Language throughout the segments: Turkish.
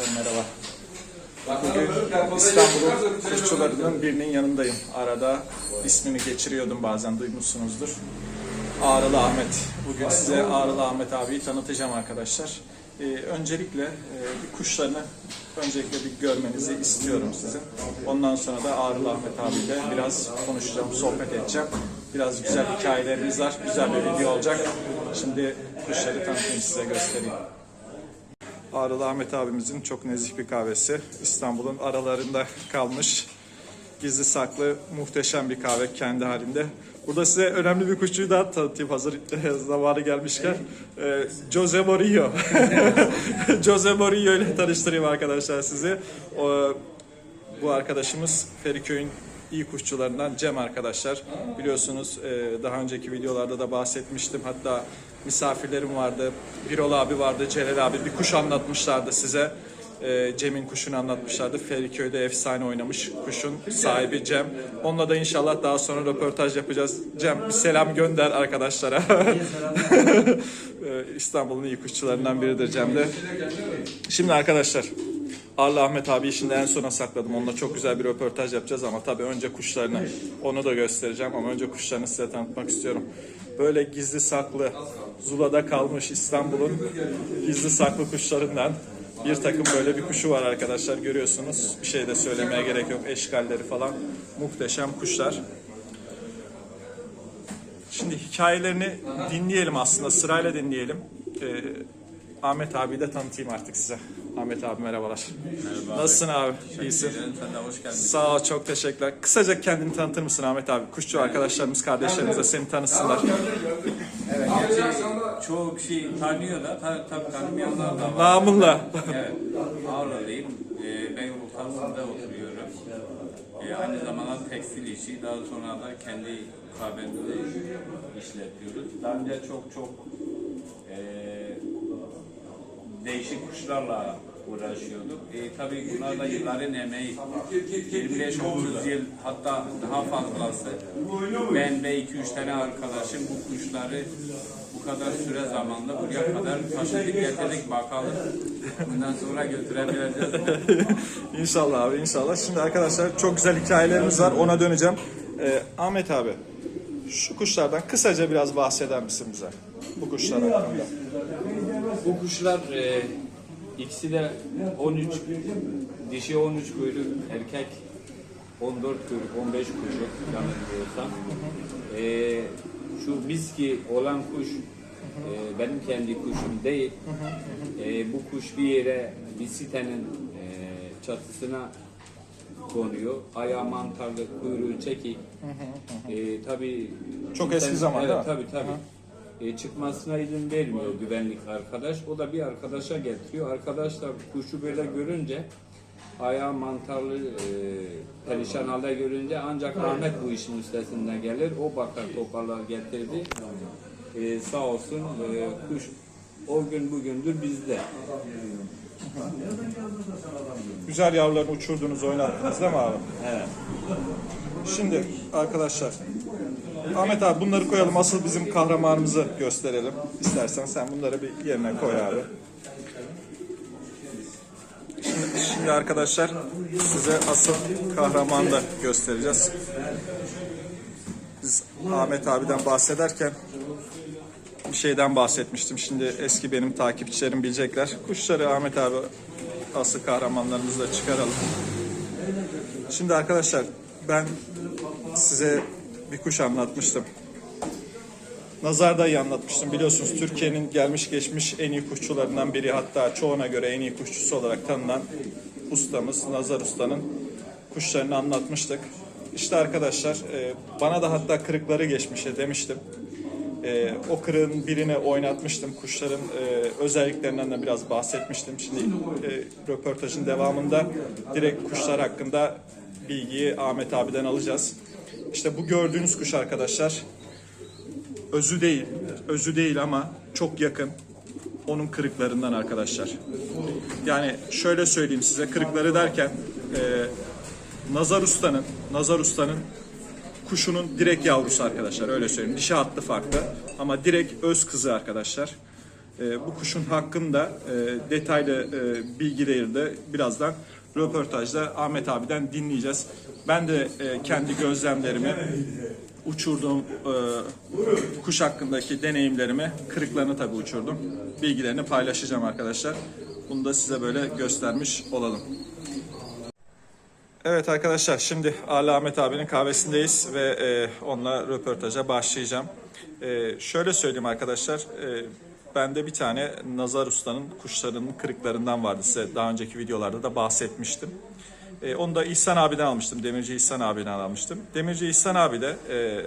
Arkadaşlar merhaba. Bugün İstanbul'un kuşçularının birinin yanındayım. Arada ismini geçiriyordum bazen duymuşsunuzdur. Ağrılı Ahmet. Bugün size Ağrılı Ahmet abiyi tanıtacağım arkadaşlar. Ee, öncelikle e, bir kuşlarını öncelikle bir görmenizi istiyorum sizin. Ondan sonra da Ağrılı Ahmet abiyle biraz konuşacağım, sohbet edeceğim. Biraz güzel hikayelerimiz var, güzel bir video olacak. Şimdi kuşları tanıtayım size göstereyim. Ağrılı Ahmet abimizin çok nezih bir kahvesi. İstanbul'un aralarında kalmış. Gizli saklı muhteşem bir kahve kendi halinde. Burada size önemli bir kuşçuyu daha tanıtayım hazır zamanı gelmişken. Ee, Jose Morillo. Jose Morillo ile tanıştırayım arkadaşlar sizi. O, bu arkadaşımız Feriköy'ün iyi kuşçularından Cem arkadaşlar. Biliyorsunuz e, daha önceki videolarda da bahsetmiştim. Hatta misafirlerim vardı. Birol abi vardı, Celal abi. Bir kuş anlatmışlardı size. E, Cem'in kuşunu anlatmışlardı. Feriköy'de efsane oynamış kuşun sahibi Cem. Onunla da inşallah daha sonra röportaj yapacağız. Cem bir selam gönder arkadaşlara. E, İstanbul'un iyi kuşçularından biridir Cem de. Şimdi arkadaşlar Arlı Ahmet abi şimdi en sona sakladım. Onunla çok güzel bir röportaj yapacağız ama tabii önce kuşlarını onu da göstereceğim ama önce kuşlarını size tanıtmak istiyorum. Böyle gizli saklı Zula'da kalmış İstanbul'un gizli saklı kuşlarından bir takım böyle bir kuşu var arkadaşlar görüyorsunuz. Bir şey de söylemeye gerek yok. Eşkalleri falan muhteşem kuşlar. Şimdi hikayelerini dinleyelim aslında sırayla dinleyelim. Ee, Ahmet abi de tanıtayım artık size. Ahmet abi merhabalar. Merhaba Nasılsın abi? İyisin. Sen de hoş geldin. Sağ ol, çok teşekkürler. Kısaca kendini tanıtır mısın Ahmet abi? Kuşçu arkadaşlarımız, kardeşlerimiz de seni tanısınlar. Evet, gerçi çoğu kişi tanıyor da ta, tabii tanımayanlar da var. Namınla. Evet, Ağrılıyım. Ee, ben Uludağ'da oturuyorum. Ee, aynı zamanda tekstil işi, daha sonra da kendi kahvemizi işletiyoruz. Daha önce çok çok ee, değişik kuşlarla uğraşıyorduk. E, tabii bunlar da yılların emeği. 25-30 yıl hatta daha fazlası. Ben ve 2-3 tane arkadaşım bu kuşları bu kadar süre zamanda buraya kadar taşıdık getirdik bakalım. Bundan sonra götürebileceğiz inşallah abi inşallah. Şimdi arkadaşlar çok güzel hikayelerimiz var. Ona döneceğim. Ee, Ahmet abi şu kuşlardan kısaca biraz bahseder misin bize? Bu kuşlar hakkında. Bu kuşlar e, ikisi de 13 dişi 13 kuyruk erkek 14 kuyruk 15 kuyruk yanılmıyorsam. E, şu biski olan kuş e, benim kendi kuşum değil. E, bu kuş bir yere bir sitenin e, çatısına konuyor. Ayağı mantarlı, kuyruğu çekik. E, tabii Çok eski zaman evet? Tabii tabii. E, çıkmasına izin vermiyor güvenlik arkadaş. O da bir arkadaşa getiriyor. Arkadaş da kuşu böyle görünce ayağı mantarlı e, perişan halde görünce ancak Ahmet bu işin üstesinden gelir. O bakar toparlar getirdi. E, sağ olsun e, kuş o gün bugündür bizde. Güzel yavrularını uçurdunuz, oynattınız değil mi abi? Evet. Şimdi arkadaşlar Ahmet abi bunları koyalım. Asıl bizim kahramanımızı gösterelim. İstersen sen bunları bir yerine koy abi. Şimdi, şimdi arkadaşlar size asıl kahramanı da göstereceğiz. Biz Ahmet abiden bahsederken bir şeyden bahsetmiştim. Şimdi eski benim takipçilerim bilecekler. Kuşları Ahmet abi asıl kahramanlarımızı çıkaralım. Şimdi arkadaşlar ben size bir kuş anlatmıştım. Nazar dayı anlatmıştım. Biliyorsunuz Türkiye'nin gelmiş geçmiş en iyi kuşçularından biri hatta çoğuna göre en iyi kuşçusu olarak tanınan ustamız Nazar Usta'nın kuşlarını anlatmıştık. İşte arkadaşlar e, bana da hatta kırıkları geçmişe demiştim. E, o kırığın birini oynatmıştım. Kuşların e, özelliklerinden de biraz bahsetmiştim. Şimdi röportajın devamında direkt kuşlar hakkında bilgiyi Ahmet abiden alacağız. İşte bu gördüğünüz kuş arkadaşlar özü değil, özü değil ama çok yakın onun kırıklarından arkadaşlar. Yani şöyle söyleyeyim size kırıkları derken e, Nazar Usta'nın Nazar Usta'nın kuşunun direkt yavrusu arkadaşlar öyle söyleyeyim. Dişi hattı farklı ama direkt öz kızı arkadaşlar. E, bu kuşun hakkında e, detaylı e, bilgileri de birazdan röportajda Ahmet abiden dinleyeceğiz. Ben de e, kendi gözlemlerimi uçurduğum e, kuş hakkındaki deneyimlerimi, kırıklarını tabii uçurdum. Bilgilerini paylaşacağım arkadaşlar. Bunu da size böyle göstermiş olalım. Evet arkadaşlar şimdi Ali Ahmet abinin kahvesindeyiz ve e, onunla röportaja başlayacağım. E, şöyle söyleyeyim arkadaşlar, e, bende bir tane Nazar Usta'nın kuşlarının kırıklarından vardı size daha önceki videolarda da bahsetmiştim. E, onu da İhsan abiden almıştım, Demirci İhsan abiden almıştım. Demirci İhsan abi de e,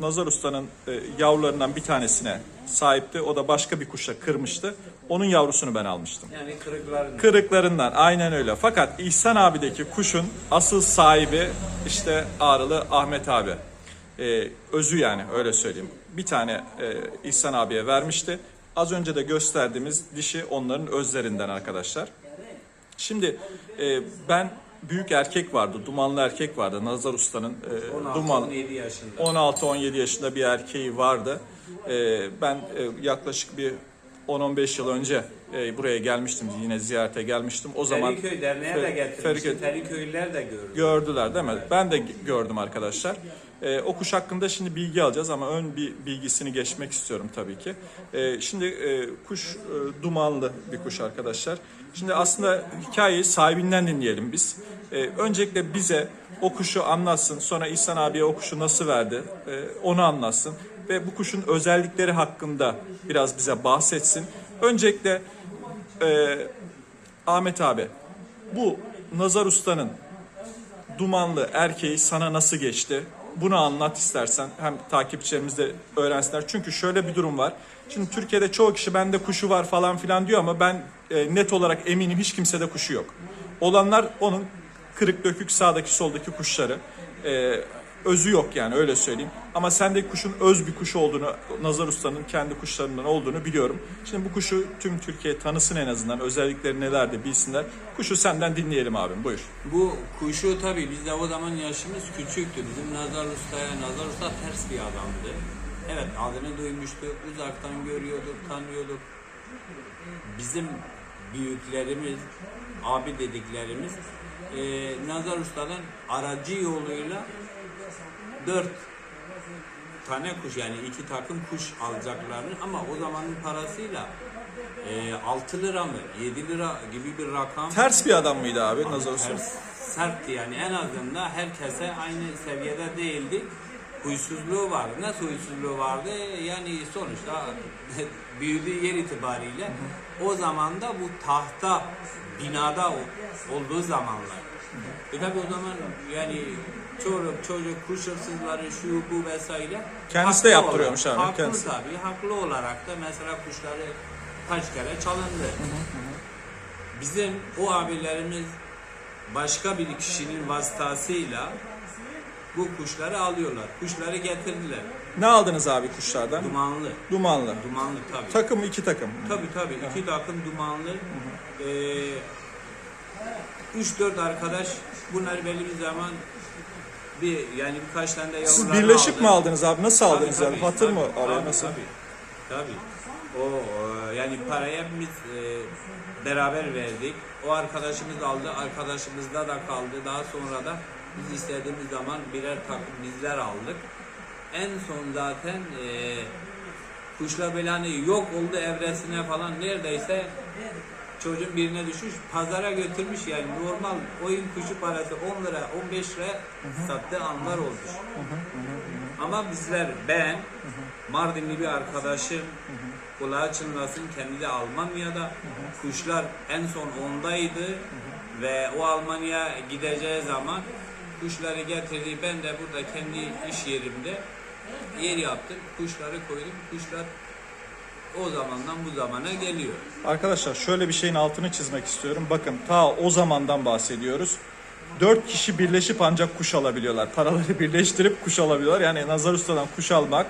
Nazar Usta'nın e, yavrularından bir tanesine sahipti. O da başka bir kuşla kırmıştı. Onun yavrusunu ben almıştım. Yani kırıkların Kırıklarından aynen öyle. Fakat İhsan abideki kuşun asıl sahibi işte Ağrılı Ahmet abi. Ee, özü yani öyle söyleyeyim. Bir tane e, İhsan abiye vermişti. Az önce de gösterdiğimiz dişi onların özlerinden arkadaşlar. Şimdi e, ben büyük erkek vardı, dumanlı erkek vardı. Nazar Usta'nın e, duman 16-17 yaşında. 16-17 yaşında bir erkeği vardı. Ee, ben e, yaklaşık bir 10-15 yıl önce e, buraya gelmiştim. Yine ziyarete gelmiştim. O zaman Feriköy Derneği'ne de Fer- getirmişti. Feriköy- Feriköylüler de gördü. gördüler değil mi? Ben de gördüm arkadaşlar. Ee, o kuş hakkında şimdi bilgi alacağız ama ön bir bilgisini geçmek istiyorum tabii ki. Ee, şimdi e, kuş e, dumanlı bir kuş arkadaşlar. Şimdi aslında hikayeyi sahibinden dinleyelim biz. Ee, öncelikle bize o kuşu anlatsın. Sonra İhsan abiye o kuşu nasıl verdi e, onu anlatsın. Ve bu kuşun özellikleri hakkında biraz bize bahsetsin. Öncelikle e, Ahmet abi bu Nazar Usta'nın dumanlı erkeği sana nasıl geçti? Bunu anlat istersen. Hem takipçilerimiz de öğrensinler. Çünkü şöyle bir durum var. Şimdi Türkiye'de çoğu kişi bende kuşu var falan filan diyor ama ben e, net olarak eminim hiç kimsede kuşu yok. Olanlar onun kırık dökük sağdaki soldaki kuşları. E, özü yok yani öyle söyleyeyim. Ama sendeki kuşun öz bir kuş olduğunu, Nazar Usta'nın kendi kuşlarından olduğunu biliyorum. Şimdi bu kuşu tüm Türkiye tanısın en azından. Özellikleri nelerdi bilsinler. Kuşu senden dinleyelim abim buyur. Bu kuşu tabii biz de o zaman yaşımız küçüktü. Bizim Nazar Usta'ya, Nazar Usta ters bir adamdı. Evet adını duymuştuk, uzaktan görüyorduk, tanıyorduk. Bizim büyüklerimiz, abi dediklerimiz e, Nazar Usta'dan aracı yoluyla dört tane kuş yani iki takım kuş alacaklarını ama o zamanın parasıyla e, 6 lira mı 7 lira gibi bir rakam Ters bir adam mıydı abi Nazar Usta? ters, sertti yani en azından herkese aynı seviyede değildi. Huysuzluğu vardı. Nasıl huysuzluğu vardı? Yani sonuçta büyüdüğü yer itibariyle o zaman da bu tahta binada olduğu zamanlar. E tabi o zaman yani çocuk çocuk kuş hırsızları şu bu vesaire. Kendisi de yaptırıyormuş olarak- abi, Haklı kendisi. tabii. Haklı olarak da mesela kuşları kaç kere çalındı. Bizim o abilerimiz başka bir kişinin vasıtasıyla bu kuşları alıyorlar. Kuşları getirdiler. Ne aldınız abi kuşlardan? Dumanlı. Dumanlı. Dumanlı tabii. Takım iki takım. Tabii tabii. iki takım dumanlı. Ee, 3-4 arkadaş bunlar belli bir zaman bir yani birkaç tane de Siz yavrularını birleşik aldı. mi aldınız abi? Nasıl Tabii, aldınız yani? tabii, Hatır mı tabii, araya tabii, nasıl? Tabii. tabii. O e, yani parayı hepimiz e, beraber verdik. O arkadaşımız aldı, arkadaşımızda da kaldı. Daha sonra da biz istediğimiz zaman birer takım bizler aldık. En son zaten e, kuşla böyle hani yok oldu evresine falan neredeyse çocuğun birine düşmüş pazara götürmüş yani normal oyun kuşu parası 10 lira 15 lira sattığı anlar olmuş. Ama bizler ben Mardinli bir arkadaşım kulağı çınlasın kendi de Almanya'da kuşlar en son ondaydı ve o Almanya gideceği zaman kuşları getirdi ben de burada kendi iş yerimde yer yaptım kuşları koydum kuşlar o zamandan bu zamana geliyor. Arkadaşlar şöyle bir şeyin altını çizmek istiyorum. Bakın ta o zamandan bahsediyoruz. Dört kişi birleşip ancak kuş alabiliyorlar. Paraları birleştirip kuş alabiliyorlar. Yani Nazar Usta'dan kuş almak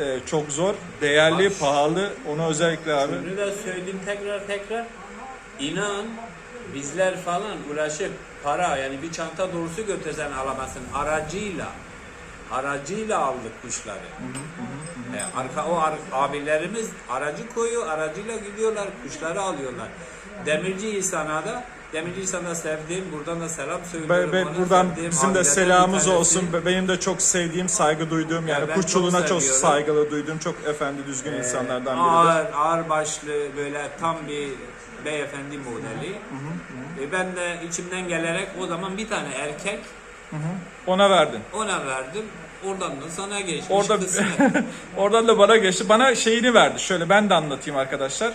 e, çok zor. Değerli, Bak. pahalı. Onu özellikle abi. Bunu da söyleyeyim tekrar tekrar. İnan bizler falan uğraşıp para yani bir çanta dolusu götürsen alamazsın aracıyla aracıyla aldık kuşları. E, arka o ar- abilerimiz aracı koyuyor, aracıyla gidiyorlar, kuşları alıyorlar. Demirci İhsan'a da Demirci İhsan'a sevdiğim, buradan da selam söylüyorum. Ve ona. buradan Sevdiğim bizim de abilerden bir selamımız tanesi. olsun. Be- Benim de çok sevdiğim, saygı duyduğum yani ben çok kuşçuluğuna çok, seviyorum. saygılı duyduğum çok efendi düzgün Ee, insanlardan biridir. ağır, ağır başlı böyle tam bir beyefendi modeli. E, ben de içimden gelerek o zaman bir tane erkek Ona verdin. ona verdim. Oradan da sana geçmiş Orada kısmet. oradan da bana geçti. Bana şeyini verdi. Şöyle ben de anlatayım arkadaşlar.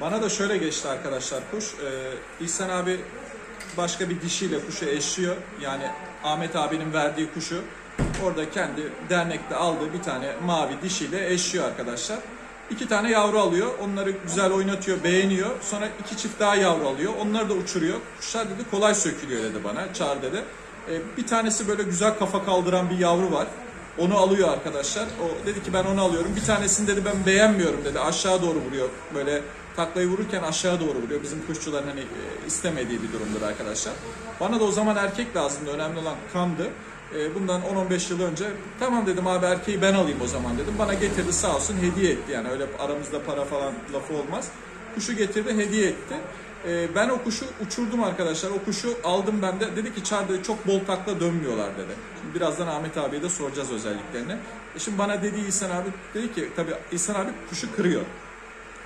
Bana da şöyle geçti arkadaşlar kuş. Ee, İhsan abi başka bir dişiyle kuşu eşliyor. Yani Ahmet abinin verdiği kuşu orada kendi dernekte aldığı bir tane mavi dişiyle eşliyor arkadaşlar. İki tane yavru alıyor. Onları güzel oynatıyor, beğeniyor. Sonra iki çift daha yavru alıyor. Onları da uçuruyor. Kuşlar dedi kolay sökülüyor dedi bana. Çağır dedi. Ee, bir tanesi böyle güzel kafa kaldıran bir yavru var. Onu alıyor arkadaşlar. O dedi ki ben onu alıyorum. Bir tanesini dedi ben beğenmiyorum dedi. Aşağı doğru vuruyor. Böyle taklayı vururken aşağı doğru vuruyor. Bizim kuşçuların hani e, istemediği bir durumdur arkadaşlar. Bana da o zaman erkek lazımdı. Önemli olan kandı. E, Bundan 10-15 yıl önce tamam dedim abi erkeği ben alayım o zaman dedim. Bana getirdi sağ olsun hediye etti. Yani öyle aramızda para falan lafı olmaz. Kuşu getirdi hediye etti. E, Ben o kuşu uçurdum arkadaşlar. O kuşu aldım ben de. Dedi ki dedi, çok bol takla dönmüyorlar dedi. Şimdi birazdan Ahmet abiye de soracağız özelliklerini. E şimdi bana dedi İhsan abi dedi ki tabii İhsan abi kuşu kırıyor.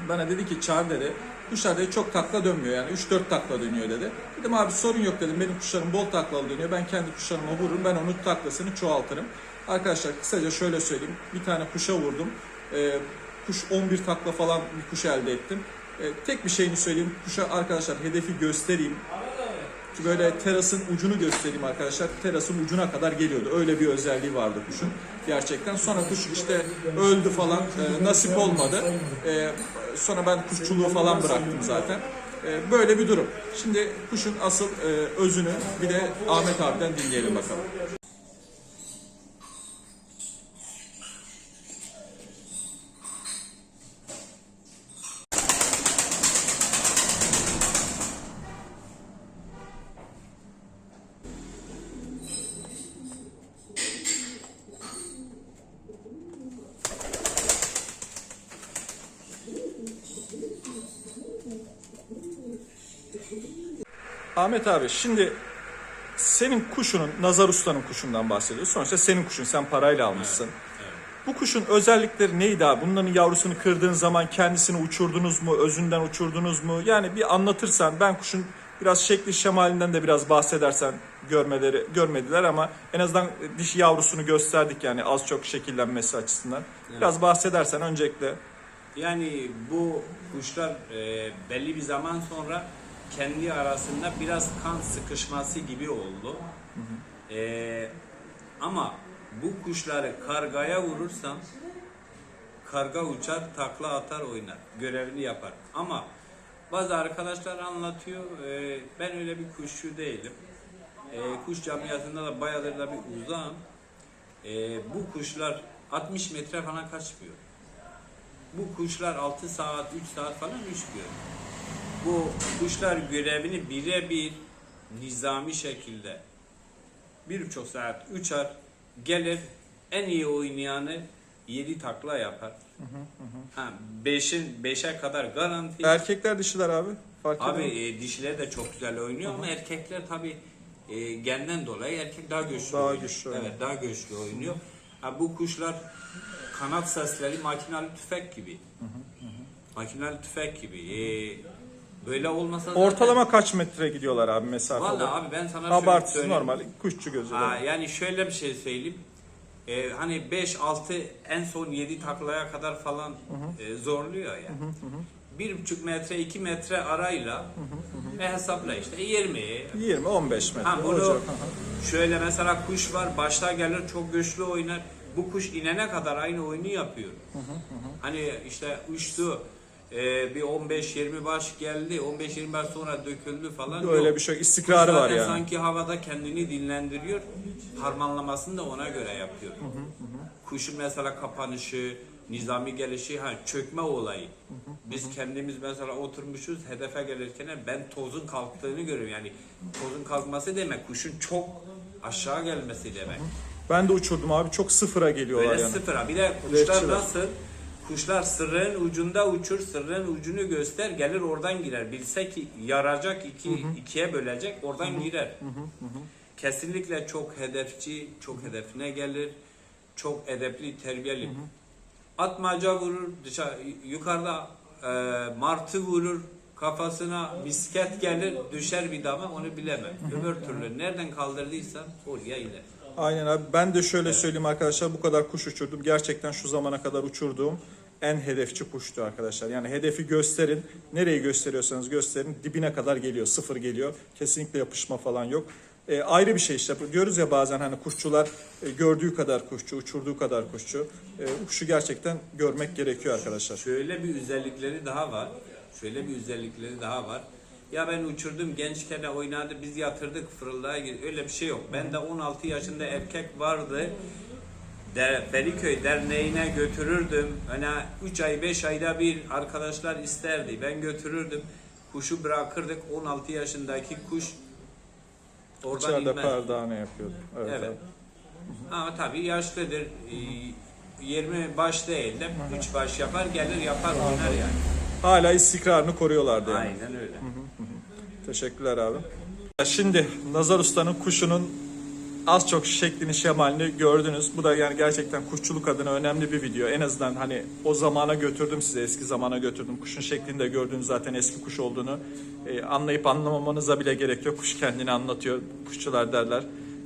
Bana dedi ki çağır dedi. Kuşlar dedi çok takla dönmüyor yani 3-4 takla dönüyor dedi. Dedim abi sorun yok dedim benim kuşlarım bol taklalı dönüyor. Ben kendi kuşlarıma vururum ben onun taklasını çoğaltırım. Arkadaşlar kısaca şöyle söyleyeyim. Bir tane kuşa vurdum. Ee, kuş 11 takla falan bir kuş elde ettim. Ee, tek bir şeyini söyleyeyim. Kuşa arkadaşlar hedefi göstereyim. Böyle terasın ucunu göstereyim arkadaşlar. Terasın ucuna kadar geliyordu. Öyle bir özelliği vardı kuşun. Gerçekten. Sonra kuş işte öldü falan. e, nasip olmadı. E, sonra ben kuşçuluğu falan bıraktım zaten. E, böyle bir durum. Şimdi kuşun asıl e, özünü bir de Ahmet abiden dinleyelim bakalım. Ahmet abi şimdi senin kuşunun, Nazar Usta'nın kuşundan bahsediyoruz. Sonuçta senin kuşun, sen parayla almışsın. Bu kuşun özellikleri neydi abi? Bunların yavrusunu kırdığın zaman kendisini uçurdunuz mu, özünden uçurdunuz mu? Yani bir anlatırsan ben kuşun biraz şekli şemalinden de biraz bahsedersen görmeleri görmediler ama en azından dişi yavrusunu gösterdik yani az çok şekillenmesi açısından. Biraz bahsedersen öncelikle Yani bu kuşlar e, belli bir zaman sonra kendi arasında biraz kan sıkışması gibi oldu. E, ama bu kuşları kargaya vurursam karga uçar, takla atar, oynar. Görevini yapar. Ama bazı arkadaşlar anlatıyor. e, ben öyle bir kuşçu değilim. E, kuş camiasında da bayağıdır da bir uzağım. E, bu kuşlar 60 metre falan kaçmıyor. Bu kuşlar 6 saat, 3 saat falan uçmuyor. Bu kuşlar görevini birebir nizami şekilde bir buçuk saat uçar, gelir en iyi oynayanı 7 takla yapar. Ha, 5'in 5'e kadar garanti. erkekler dişiler abi. Fark Abi e, dişiler de çok güzel oynuyor ama erkekler tabi e, genden dolayı erkek daha güçlü. Daha oynuyor. güçlü oynuyor. Evet daha güçlü oynuyor. Ha, bu kuşlar kanat sesleri makinalı tüfek gibi. Makinalı tüfek gibi. E, böyle olmasa zaten... Ortalama kaç metre gidiyorlar abi mesafede? Vallahi abi ben sana şöyle Abartısız söyleyeyim. normal kuşçu gözüyle. Ha, yani şöyle bir şey söyleyeyim. Ee, hani 5 6 en son 7 taklaya kadar falan e, zorluyor ya. Bir buçuk metre 2 metre arayla ve hesapla işte 20 20-15 metre Ha bunu olacak. şöyle mesela kuş var başta gelir çok güçlü oynar. Bu kuş inene kadar aynı oyunu yapıyor. Hani işte uçtu e, bir 15-20 baş geldi 15-20 baş sonra döküldü falan. Öyle Yok. bir şey istikrarı Kuş var yani. Sanki havada kendini dinlendiriyor. Harmanlamasını da ona göre yapıyor. Kuşun mesela kapanışı, nizami gelişi, ha çökme olayı. Biz kendimiz mesela oturmuşuz hedefe gelirken ben tozun kalktığını görüyorum. Yani tozun kalkması demek kuşun çok aşağı gelmesi demek. Ben de uçurdum abi. Çok sıfıra geliyorlar Böyle yani. sıfıra. Bir de kuşlar nasıl? Kuşlar sırrın ucunda uçur, sırrın ucunu göster, gelir oradan girer. Bilse ki yaracak, iki, ikiye bölecek, oradan girer. Kesinlikle çok hedefçi, çok hedefine gelir. Çok edepli, terbiyeli. Atmaca vurur, dışarı, yukarıda e, martı vurur, kafasına misket gelir, düşer bir dama onu bilemem. Öbür türlü nereden kaldırdıysa oraya gider. Aynen abi. Ben de şöyle söyleyeyim arkadaşlar. Bu kadar kuş uçurdum. Gerçekten şu zamana kadar uçurduğum en hedefçi kuştu arkadaşlar. Yani hedefi gösterin. Nereyi gösteriyorsanız gösterin. Dibine kadar geliyor. Sıfır geliyor. Kesinlikle yapışma falan yok. E, ayrı bir şey işte. Diyoruz ya bazen hani kuşçular e, gördüğü kadar kuşçu, uçurduğu kadar kuşçu. E, kuşu gerçekten görmek gerekiyor arkadaşlar. Şöyle bir özellikleri daha var. Şöyle bir özellikleri daha var. Ya ben uçurdum gençken de oynadı biz yatırdık fırıldağa öyle bir şey yok. Ben de 16 yaşında erkek vardı. De, Feriköy Derneği'ne götürürdüm. Hani 3 ay 5 ayda bir arkadaşlar isterdi. Ben götürürdüm. Kuşu bırakırdık. 16 yaşındaki kuş oradan İçeride inmez. perdane yapıyordu. Evet. Evet. Ama tabii yaşlıdır. Ee, 20 baş değil de 3 baş yapar gelir yapar oynar yani. Hala istikrarını koruyorlardı yani. Aynen öyle. Teşekkürler abi. Şimdi Nazar Usta'nın kuşunun az çok şeklini şemalini gördünüz. Bu da yani gerçekten kuşçuluk adına önemli bir video. En azından hani o zamana götürdüm size eski zamana götürdüm. Kuşun şeklini de gördüğünüz zaten eski kuş olduğunu e, anlayıp anlamamanıza bile gerek yok. Kuş kendini anlatıyor. Kuşçular derler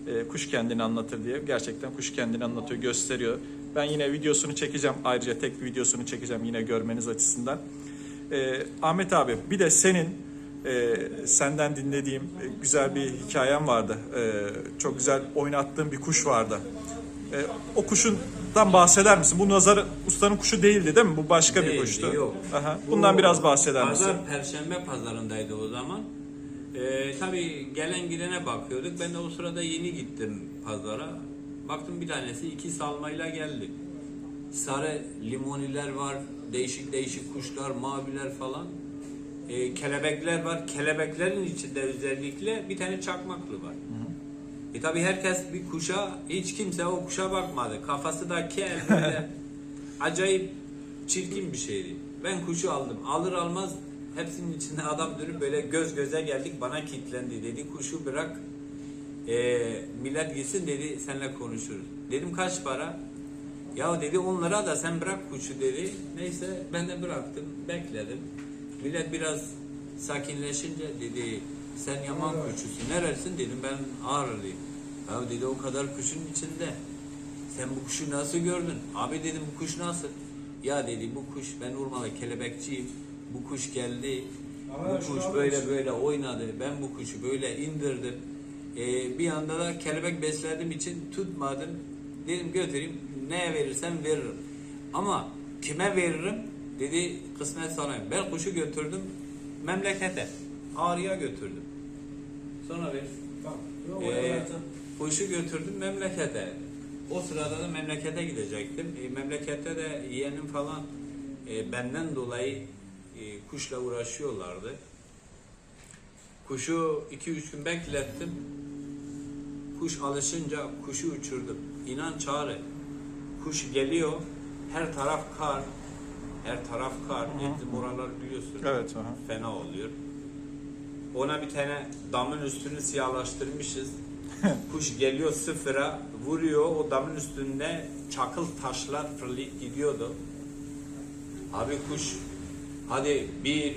e, kuş kendini anlatır diye. Gerçekten kuş kendini anlatıyor, gösteriyor. Ben yine videosunu çekeceğim. Ayrıca tek videosunu çekeceğim yine görmeniz açısından. E, Ahmet abi bir de senin e, senden dinlediğim e, güzel bir hikayem vardı. E, çok güzel oynattığın bir kuş vardı. E, o kuşundan bahseder misin? Bu Nazar Usta'nın kuşu değildi değil mi? Bu başka bir Değildi, kuştu. yok. Aha. Bundan Bu biraz bahseder misin? Pazar Perşembe pazarındaydı o zaman. Ee, tabii gelen gidene bakıyorduk. Ben de o sırada yeni gittim pazara. Baktım bir tanesi iki salmayla geldi. Sarı limoniler var, değişik değişik kuşlar, maviler falan. Ee, kelebekler var. Kelebeklerin içinde özellikle bir tane çakmaklı var. E tabi herkes bir kuşa, hiç kimse o kuşa bakmadı. Kafası da böyle acayip çirkin bir şeydi. Ben kuşu aldım. Alır almaz hepsinin içinde adam dönüp böyle göz göze geldik bana kilitlendi. Dedi kuşu bırak e, millet gitsin dedi seninle konuşuruz. Dedim kaç para? Ya dedi onlara da sen bırak kuşu dedi. Neyse ben de bıraktım bekledim. Millet biraz sakinleşince dedi sen yaman kuşçusun neresin dedim ben Ağrılıyım. Ya dedi o kadar kuşun içinde. Sen bu kuşu nasıl gördün? Abi dedim bu kuş nasıl? Ya dedi bu kuş ben Urmalı kelebekçiyim. Bu kuş geldi. Bu kuş böyle böyle oynadı. Ben bu kuşu böyle indirdim. Ee, bir anda da kelebek beslediğim için tutmadım. Dedim götüreyim. Neye verirsem veririm. Ama kime veririm? Dedi kısmet sanayım. Ben kuşu götürdüm memlekete. Ağrı'ya götürdüm. Sonra ver. Ee, kuşu götürdüm memlekete. O sırada da memlekete gidecektim. E, memlekette de yeğenim falan e, benden dolayı e, kuşla uğraşıyorlardı. Kuşu 2-3 gün beklettim. Kuş alışınca kuşu uçurdum. İnan çağrı. Kuş geliyor. Her taraf kar. Her taraf kar. Bizim oralar biliyorsun. Evet. Aha. Fena oluyor. Ona bir tane damın üstünü siyahlaştırmışız. Kuş geliyor sıfıra vuruyor o damın üstünde çakıl taşlar fırlayıp gidiyordu. Abi kuş hadi 1, 3,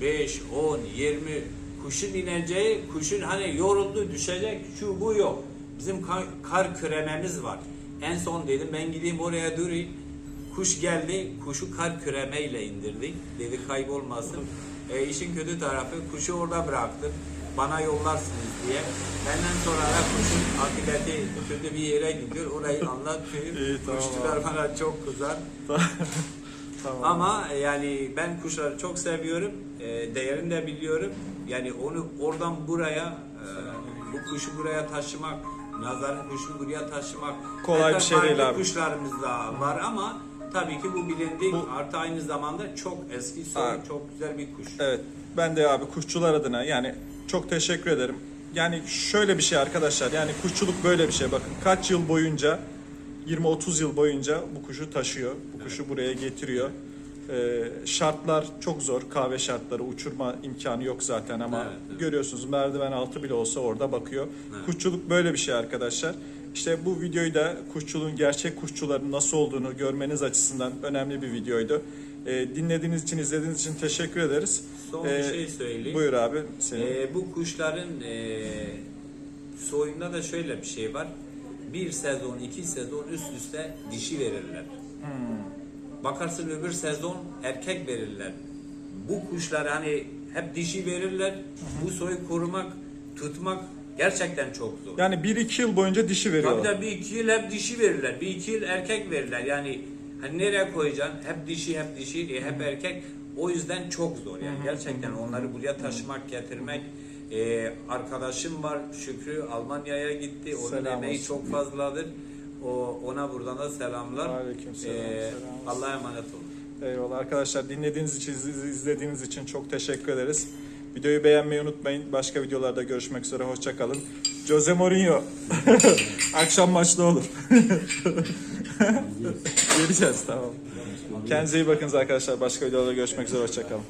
5, 10, 20 kuşun ineceği kuşun hani yoruldu düşecek şu bu yok. Bizim kar, kar kürememiz var. En son dedim ben gideyim oraya durayım. Kuş geldi, kuşu kar küremeyle indirdik. Dedi kaybolmasın. E, işin kötü tarafı kuşu orada bıraktım. Bana yollarsınız diye. Benden sonra da kuşun akıbeti kötü bir yere gidiyor. Orayı anlatmayayım. İyi, tamam Kuşçular bana çok kızar. Tamam. Ama e, yani ben kuşları çok seviyorum. E, değerini de biliyorum. Yani onu oradan buraya e, bu kuşu buraya taşımak, nazarın kuşunu buraya taşımak Kolay bir şey değil abi. kuşlarımız da var ama tabii ki bu bilindik. Bu- Artı aynı zamanda çok eski soy, çok güzel bir kuş. Evet. Ben de abi kuşçular adına yani çok teşekkür ederim. yani şöyle bir şey arkadaşlar. Yani kuşçuluk böyle bir şey. Bakın kaç yıl boyunca 20-30 yıl boyunca bu kuşu taşıyor. Bu kuşu buraya getiriyor. Ee, şartlar çok zor. Kahve şartları uçurma imkanı yok zaten ama Evet, evet. görüyorsunuz merdiven altı bile olsa orada bakıyor. Kuşçuluk böyle bir şey arkadaşlar. İşte bu videoyu da kuşçuluğun gerçek kuşçuların nasıl olduğunu görmeniz açısından önemli bir videoydu. Ee, dinlediğiniz için, izlediğiniz için teşekkür ederiz. Son Ee, bir şey söyleyeyim. Buyur abi. Senin. Ee, bu kuşların e, soyunda da şöyle bir şey var. Bir sezon, iki sezon üst üste dişi verirler. Bakarsın öbür sezon erkek verirler. Bu kuşlar hani hep dişi verirler. Bu soyu korumak, tutmak gerçekten çok zor. Yani 1-2 yıl boyunca dişi Tabii veriyorlar. de bir iki yıl hep dişi verirler. Bir iki yıl erkek verirler. Yani hani nereye koyacaksın? Hep dişi, hep dişi, hep erkek. O yüzden çok zor. Yani gerçekten onları buraya taşımak, getirmek. E, arkadaşım var Şükrü Almanya'ya gitti. Onun Selam emeği olsun. çok fazladır. O ona buradan da selamlar. Aleykümselam, E, selam olsun. Allah'a emanet olun. Eyvallah arkadaşlar dinlediğiniz için, iz- izlediğiniz için çok teşekkür ederiz. Videoyu beğenmeyi unutmayın. Başka videolarda görüşmek üzere. Hoşçakalın. Jose Mourinho. Akşam maçta olur. Geleceğiz tamam. Kendinize iyi bakınız arkadaşlar. Başka videolarda görüşmek üzere. Hoşçakalın.